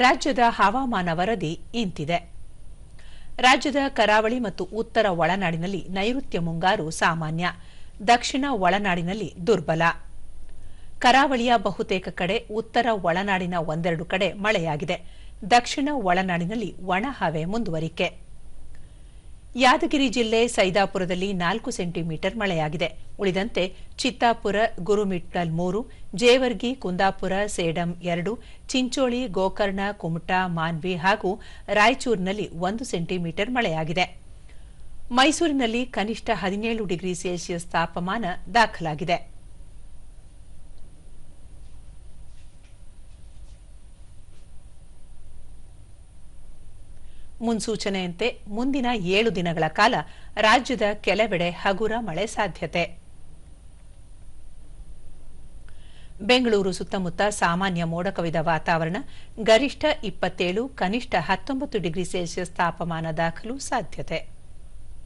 ರಾಜ್ಯದ ಹವಾಮಾನ ವರದಿ ಇಂತಿದೆ. ರಾಜ್ಯದ ಕರಾವಳಿ ಮತ್ತು ಉತ್ತರ ಒಳನಾಡಿನಲ್ಲಿ ನೈಋತ್ಯ ಮುಂಗಾರು ಸಾಮಾನ್ಯ, ದಕ್ಷಿಣ ಒಳನಾಡಿನಲ್ಲಿ ದುರ್ಬಲ. ಕರಾವಳಿಯ ಬಹುತೇಕ ಕಡೆ ಉತ್ತರ ಒಳನಾಡಿನ ಒಂದೆರಡು ಕಡೆ ಮಳೆಯಾಗಿದೆ. ದಕ್ಷಿಣ ಒಳನಾಡಿನಲ್ಲಿ ಒಣಹವೆ ಮುಂದುವರಿಕೆ. ಯಾದಗಿರಿ ಜಿಲ್ಲೆ ಸೈದಾಪುರದಲ್ಲಿ ನಾಲ್ಕು ಸೆಂಟಿಮೀಟರ್ ಮಳೆಯಾಗಿದೆ. ಉಳಿದಂತೆ ಚಿತ್ತಾಪುರ ಗುರುಮಿಟ್ಟಲ್ ಮೂರು, ಜೇವರ್ಗಿ, ಕುಂದಾಪುರ, ಸೇಡಂ ಎರಡು, ಚಿಂಚೋಳಿ, ಗೋಕರ್ಣ, ಕುಮಟಾ, ಮಾನ್ವಿ ಹಾಗೂ ರಾಯಚೂರಿನಲ್ಲಿ ಒಂದು ಸೆಂಟಿಮೀಟರ್ ಮಳೆಯಾಗಿದೆ. ಮೈಸೂರಿನಲ್ಲಿ ಕನಿಷ್ಠ ಹದಿನೇಳು ಡಿಗ್ರಿ ಸೆಲ್ಸಿಯಸ್ ತಾಪಮಾನ ದಾಖಲಾಗಿದೆ. ಮುನ್ಸೂಚನೆಯಂತೆ ಮುಂದಿನ ಏಳು ದಿನಗಳ ಕಾಲ ರಾಜ್ಯದ ಕೆಲವೆಡೆ ಹಗುರ ಮಳೆ ಸಾಧ್ಯತೆ. ಬೆಂಗಳೂರು ಸುತ್ತಮುತ್ತ ಸಾಮಾನ್ಯ ಮೋಡ ಕವಿದ ವಾತಾವರಣ, ಗರಿಷ್ಠ ಇಪ್ಪತ್ತೇಳು, ಕನಿಷ್ಠ ಹತ್ತೊಂಬತ್ತು ಡಿಗ್ರಿ ಸೆಲ್ಸಿಯಸ್ ತಾಪಮಾನ ದಾಖಲು ಸಾಧ್ಯತೆ.